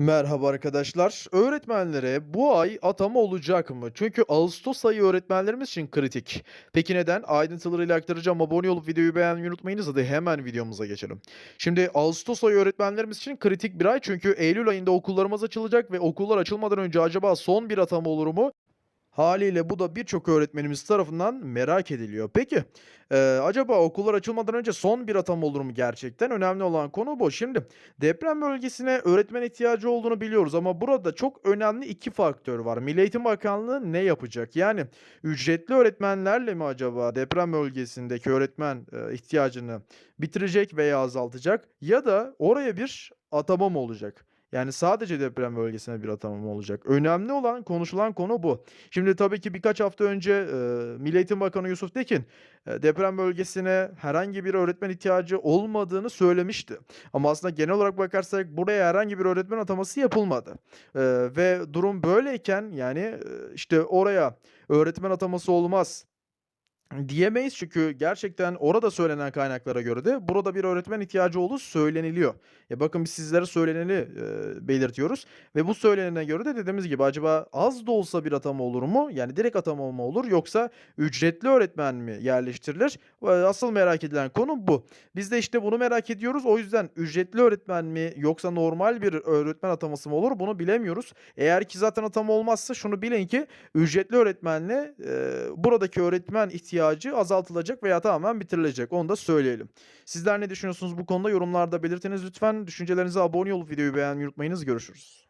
Merhaba arkadaşlar. Öğretmenlere bu ay atama olacak mı? Çünkü Ağustos ayı öğretmenlerimiz için kritik. Peki neden? Ayrıntılarıyla aktaracağım. Abone olup videoyu beğenmeyi unutmayınız. Hadi hemen videomuza geçelim. Şimdi Ağustos ayı öğretmenlerimiz için kritik bir ay. Çünkü Eylül ayında okullarımız açılacak ve okullar açılmadan önce acaba son bir atama olur mu? Haliyle bu da birçok öğretmenimiz tarafından merak ediliyor. Peki, eee, acaba okullar açılmadan önce son bir atama olur mu gerçekten? Önemli olan konu bu. Şimdi deprem bölgesine öğretmen ihtiyacı olduğunu biliyoruz ama burada çok önemli 2 faktör var. Milli Eğitim Bakanlığı ne yapacak? Yani ücretli öğretmenlerle mi acaba deprem bölgesindeki öğretmen, eee, ihtiyacını bitirecek veya azaltacak ya da oraya bir atama olacak? Yani sadece deprem bölgesine bir atama mı olacak? Önemli olan, konuşulan konu bu. Şimdi tabii ki birkaç hafta önce, eee, Milli Eğitim Bakanı Yusuf Tekin, eee, deprem bölgesine herhangi bir öğretmen ihtiyacı olmadığını söylemişti. Ama aslında genel olarak bakarsak buraya herhangi bir öğretmen ataması yapılmadı. Eee, ve durum böyleyken, yani, eee, işte, oraya öğretmen ataması olmaz diyemeyiz. Çünkü gerçekten orada söylenen kaynaklara göre de burada bir öğretmen ihtiyacı olduğu söyleniliyor. Ya, bakın biz sizlere söyleneni, eee, belirtiyoruz ve bu söylenene göre de dediğimiz gibi acaba az da olsa bir atama olur mu? Yani direkt atama mı olur yoksa ücretli öğretmen mi yerleştirilir? Asıl merak edilen konu bu. Biz de işte bunu merak ediyoruz. O yüzden ücretli öğretmen mi yoksa normal bir öğretmen ataması mı olur bunu bilemiyoruz. Eğer ki zaten atama olmazsa şunu bilin ki ücretli öğretmenle, eee, buradaki öğretmen ihtiyacı azaltılacak veya tamamen bitirilecek. Onu da söyleyelim. Sizler ne düşünüyorsunuz bu konuda? Yorumlarda belirtiniz lütfen. Düşüncelerinize abone olup videoyu beğenmeyi unutmayınız. Görüşürüz.